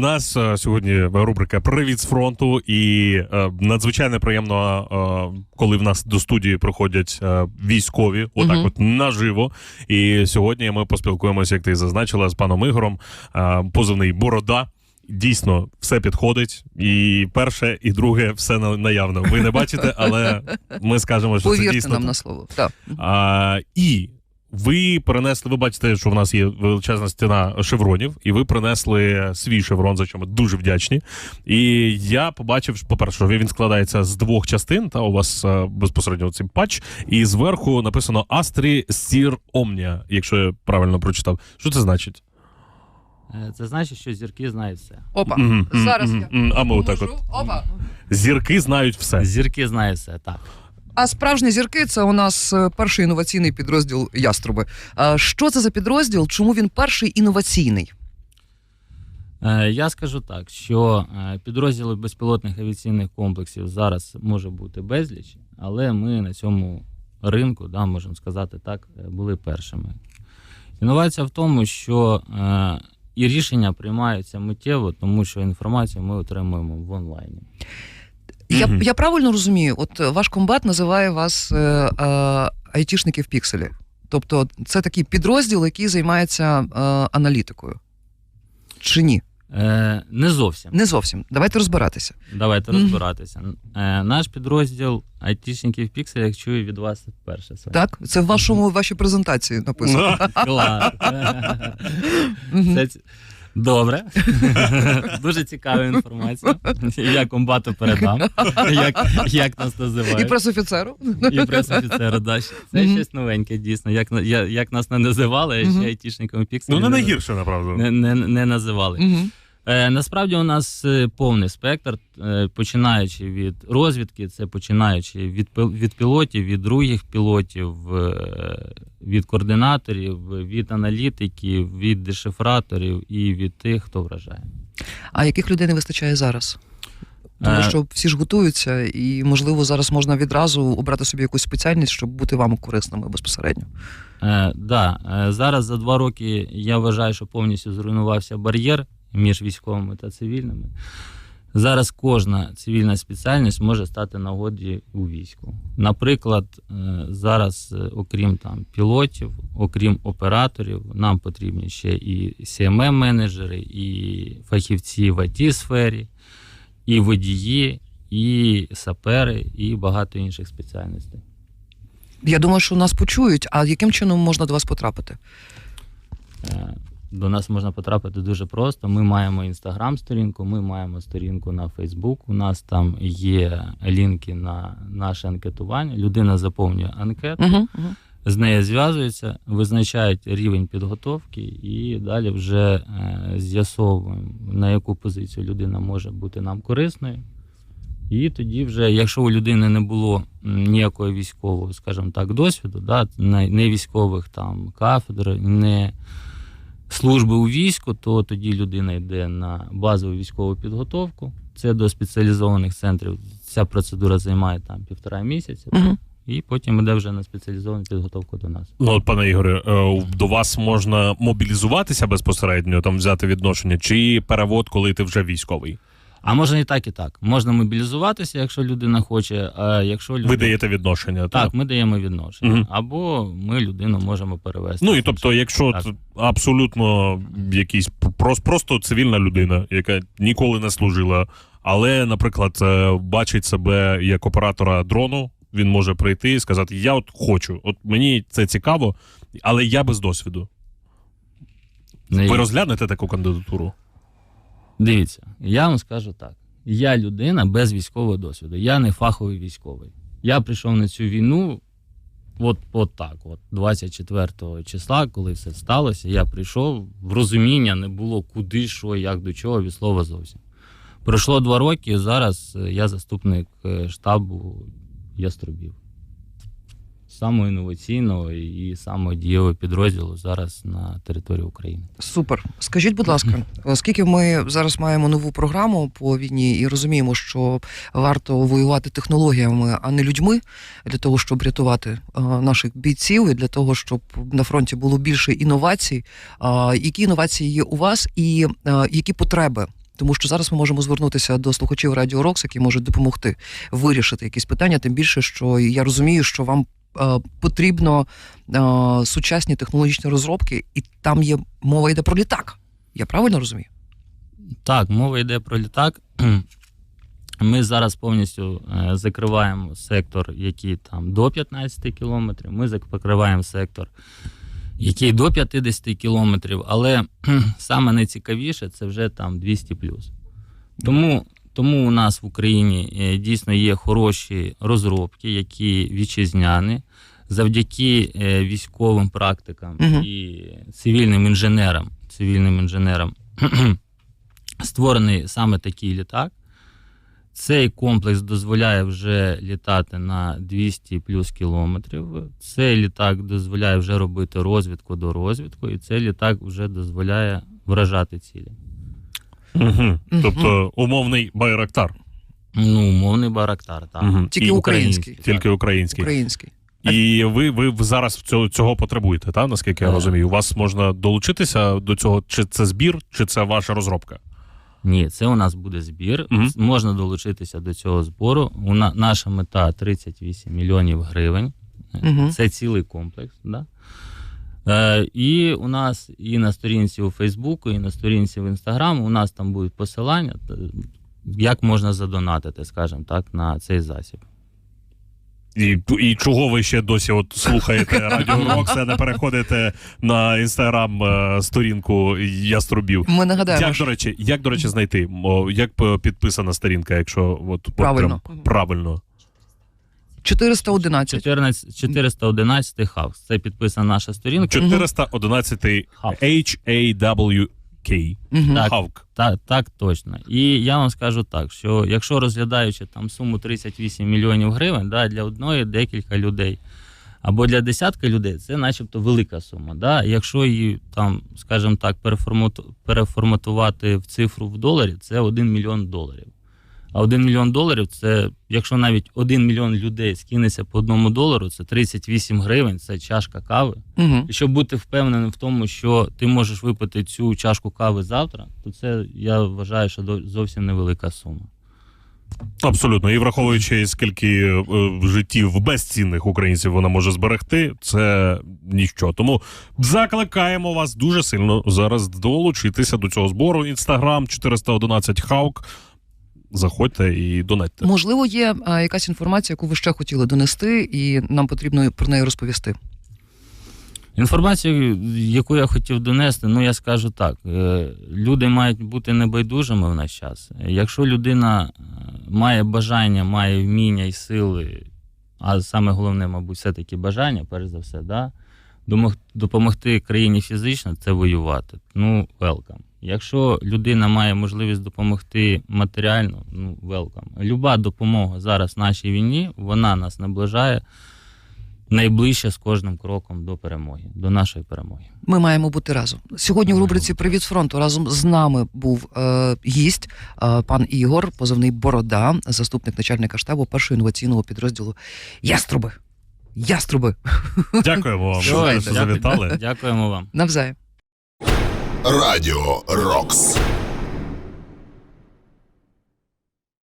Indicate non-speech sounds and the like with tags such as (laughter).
У нас е, сьогодні рубрика Привіт з фронту, і е, надзвичайно приємно, е, коли в нас до студії приходять е, військові, отак, Мгм. от наживо. І сьогодні ми поспілкуємося, як ти зазначила, з паном Ігорем. Е, позивний Борода. Дійсно, все підходить. І перше, і друге, все на- наявно. Ви не бачите, але ми скажемо, що це дійсно нам на слово. Так. А, і ви принесли, ви бачите, що в нас є величезна стіна шевронів, і ви принесли свій шеврон, за що ми дуже вдячні. І я побачив, по-перше, що він складається з двох частин, та у вас е, безпосередньо цей патч, і зверху написано Астрі Сір Омнія, якщо я правильно прочитав. Що це значить? Е, Це значить, що зірки знають все. Опа. Зараз я. А ми отак от. Опа. Зірки знають все. Зірки знають все, так. А справжні зірки це у нас е, перший інноваційний підрозділ Яструби. Що це за підрозділ? Чому він перший інноваційний? Е, Я скажу так, що е, підрозділів безпілотних авіаційних комплексів зараз може бути безліч, але ми на цьому ринку, да, можемо сказати так, були першими. Інновація в тому, що і рішення приймаються миттєво, тому що інформацію ми отримуємо в онлайні. Я, я правильно розумію, от е, ваш комбат називає вас е, е, айтішники в пікселі. Тобто це такий підрозділ, який займається е, аналітикою. Чи ні? Е, Не зовсім. Не зовсім. Давайте розбиратися. Давайте Мгм. розбиратися. Е, Наш підрозділ айтішників пікселях чую від вас вперше. Так? Це в вашому вашій презентації написано. (laughs) Клас. Добре. (laughs) Дуже цікава інформація. Я комбату передам, як, як нас називають. І прес пресофіцеру. І прес-офіцеру. Да. Це Мгм. щось новеньке, дійсно. Як, на- я- як нас не називали, Мгм. ще айтішником пікселі. Ну, не найгірше, направду. Не, не, не називали. Мгм. Е, насправді у нас е, повний спектр, е, починаючи від розвідки, це починаючи від, від пілотів, від других пілотів, від координаторів, від аналітиків, від дешифраторів і від тих, хто вражає. А яких людей не вистачає зараз? Тому що всі ж готуються, і можливо зараз можна відразу обрати собі якусь спеціальність, щоб бути вам корисними безпосередньо. Е, да, зараз за два роки я вважаю, що повністю зруйнувався бар'єр між військовими та цивільними. Зараз кожна цивільна спеціальність може стати нагоді у війську. Наприклад, е, зараз, е, окрім там пілотів, окрім операторів, нам потрібні ще і cmm менеджери і фахівці в it сфері, і водії, і сапери, і багато інших спеціальностей. Я думаю, що нас почують. А яким чином можна до вас потрапити? До нас можна потрапити дуже просто. Ми маємо інстаграм-сторінку, ми маємо сторінку на Фейсбук. У нас там є лінки на наше анкетування. Людина заповнює анкету, Угу, угу. з нею зв'язуються, визначають рівень підготовки, і далі вже е, з'ясовуємо, на яку позицію людина може бути нам корисною. І тоді, вже, якщо у людини не було ніякого військового, скажімо так, досвіду, да, не не військових там кафедр, не служби у війську, то тоді людина йде на базову військову підготовку. Це до спеціалізованих центрів. Ця процедура займає там півтора місяця, Угу. і потім іде вже на спеціалізовану підготовку до нас. Ну, от, пане Ігоре, е, до вас можна мобілізуватися безпосередньо, там взяти відношення, чи перевод, коли ти вже військовий? А можна і так, і так. Можна мобілізуватися, якщо людина хоче. А якщо людина... Ви даєте відношення, Так, ми даємо відношення. Мгм. Або ми людину можемо перевести. Ну і тобто, якщо Так. абсолютно якийсь просто, просто цивільна людина, яка ніколи не служила, але, наприклад, е, бачить себе як оператора дрону, він може прийти і сказати: Я от хочу, от мені це цікаво, але я без досвіду. Ну, Ви розглянете таку кандидатуру? Дивіться, я вам скажу так: я людина без військового досвіду. Я не фаховий військовий. Я прийшов на цю війну. От, от так, от 24 числа, коли все сталося, я прийшов в розуміння, не було куди, що, як до чого, від слова зовсім. Пройшло два роки, зараз е, я заступник е, штабу Яструбів. Самого інноваційного і самого дієвого підрозділу зараз на території України. Супер. Скажіть, будь ласка, оскільки ми зараз маємо нову програму по війні і розуміємо, що варто воювати технологіями, а не людьми, для того, щоб рятувати е, наших бійців, і для того, щоб на фронті було більше інновацій. е, які інновації є у вас, і е, які потреби Тому що зараз ми можемо звернутися до слухачів Радіо Рокс, які можуть допомогти вирішити якісь питання. Тим більше, що я розумію, що вам е, потрібно е, сучасні технологічні розробки, і там є мова йде про літак. Я правильно розумію? Так, мова йде про літак. (clears throat) Ми зараз повністю е, закриваємо сектор, який там до 15 кілометрів. Ми закриваємо сектор, який до 50 кілометрів, але (clears throat) саме найцікавіше це вже там 200 плюс. Тому, тому у нас в Україні е, дійсно є хороші розробки, які вітчизняні. Завдяки е, військовим практикам Мгм. і цивільним інженерам, цивільним інженерам (clears throat) створений саме такий літак. Цей комплекс дозволяє вже літати на 200 плюс кілометрів. Цей літак дозволяє вже робити розвідку до розвідку, і цей літак вже дозволяє вражати цілі. Угу. Тобто умовний байрактар, Ну, умовний барактар, так. Мгм. Тільки І український. так. тільки український. Український. І ви, ви зараз цього, цього потребуєте, так? наскільки я розумію? У вас можна долучитися до цього, чи це збір, чи це ваша розробка? Ні, це у нас буде збір. Мгм. Можна долучитися до цього збору. У на, наша мета 38 мільйонів гривень. Мгм. Це цілий комплекс. Да? Е, і у нас і на сторінці у Фейсбуку, і на сторінці в Інстаграм у нас там будуть посилання, як можна задонатити, скажімо так, на цей засіб. І, і чого ви ще досі от слухаєте (laughs) Радіо Рокс, а не переходите на інстаграм е, сторінку Яструбів? Ми нагадаємо, Як що до речі, як до речі, знайти? Як підписана сторінка, якщо от, от Правильно. прям правильно? 411. 14, 411 хавс. Це підписана наша сторінка. 411 Хавк. H-A-W-K. Так. Хавк. Так, так, точно. І я вам скажу так, що якщо розглядаючи там суму 38 мільйонів гривень, да, для одної декілька людей. Або для десятка людей це начебто велика сума. Да? Якщо її там, скажімо так, переформату- переформатувати в цифру в доларі, це 1 мільйон доларів. А 1 мільйон доларів це, якщо навіть 1 мільйон людей скинеться по одному долару, це 38 гривень, це чашка кави. Мгм. І щоб бути впевненим в тому, що ти можеш випити цю чашку кави завтра, то це я вважаю, що до- зовсім невелика сума. Абсолютно. І враховуючи, скільки е, життів безцінних українців вона може зберегти, це ніщо. Тому закликаємо вас дуже сильно зараз долучитися до цього збору. Інстаграм 411 Хаук. Заходьте і донатьте. Можливо, є а, якась інформація, яку ви ще хотіли донести, і нам потрібно про неї розповісти. Інформацію, яку я хотів донести, ну я скажу так: е, люди мають бути небайдужими в наш час. Якщо людина е, має бажання, має вміння і сили, а саме головне, мабуть, все-таки бажання, перш за все, да, допомогти країні фізично це воювати. Ну, welcome. Якщо людина має можливість допомогти матеріально, ну welcome. Люба допомога зараз нашій війні, вона нас наближає найближче з кожним кроком до перемоги, до нашої перемоги. Ми маємо бути разом. Сьогодні в рубриці Привіт з фронту разом з нами був е, гість, е, пан Ігор, позивний Борода, заступник начальника штабу першого інноваційного підрозділу Яструби. Яструби. Дякуємо вам, що завітали. Дякуємо вам. Навзаєм. Радіо Рокс.